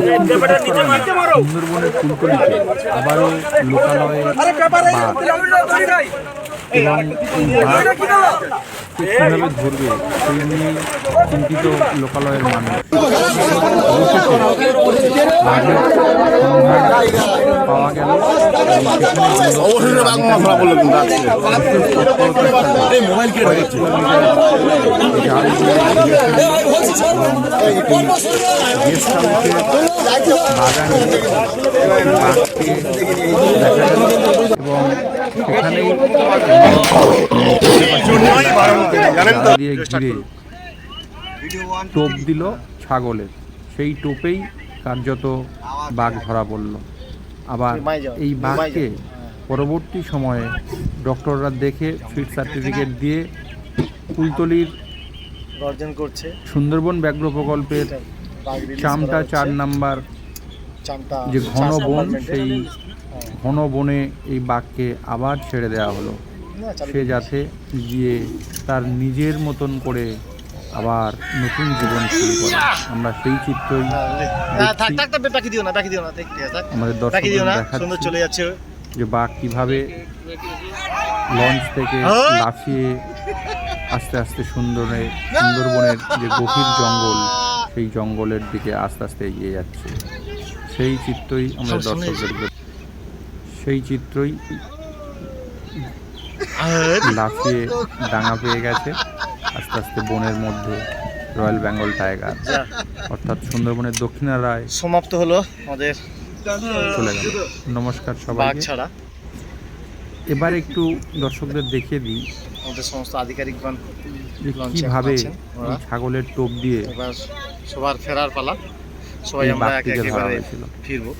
সুন্দরবনের ফুলকলিতে আবারও লোকালয়ে এবং ধরবে সেই নিয়ে চিন্তিত লোকালয়ের মানুষ পাওয়া গেল মোবাইল এবং টোপ দিল ছাগলের। সেই টোপেই কার্যত বাঘ ধরা পড়ল। আবার এই বাঘকে পরবর্তী সময়ে ডক্টররা দেখে ফিট সার্টিফিকেট দিয়ে কুলতলির গর্জন করছে। সুন্দরবন ব্যাঘ্র প্রকল্পের চামটা চার। নাম্বার চামটা যে ঘন বন সেই ঘন বনে এই বাঘকে আবার ছেড়ে দেওয়া হলো। সে যাতে গিয়ে তার নিজের মতন করে আবার নতুন জীবন শুরু করে। আমরা সেই চিত্রই হ্যাঁ, থাক থাক থাক বাকি দিও না বাকি দিও না ঠিক আমাদের দর্শক দিও না সুন্দর চলে যাচ্ছে। যে বাঘ কীভাবে লঞ্চ থেকে হ্যাঁ? লাফিয়ে আস্তে আস্তে সুন্দরে সুন্দরবনের যে গভীর জঙ্গল সেই জঙ্গলের দিকে আস্তে আস্তে এগিয়ে যাচ্ছে। সেই চিত্রই আমরা দর্শকদের সেই চিত্রই লাফিয়ে ডাঙা পেয়ে গেছে। আস্তে আস্তে বনের মধ্যে রয়্যাল বেঙ্গল টাইগার। অর্থাৎ সুন্দরবনের দক্ষিণারায় সমাপ্ত হলো আমাদের চলে গেল। নমস্কার সবাই ছাড়া এবার একটু দর্শকদের দেখিয়ে দিই। আমাদের সমস্ত আধিকারিকগণ কীভাবে ছাগলের টোপ দিয়ে এবার সবার ফেরার পালা। সবাই আমরা একে একেবারে ফিরবো।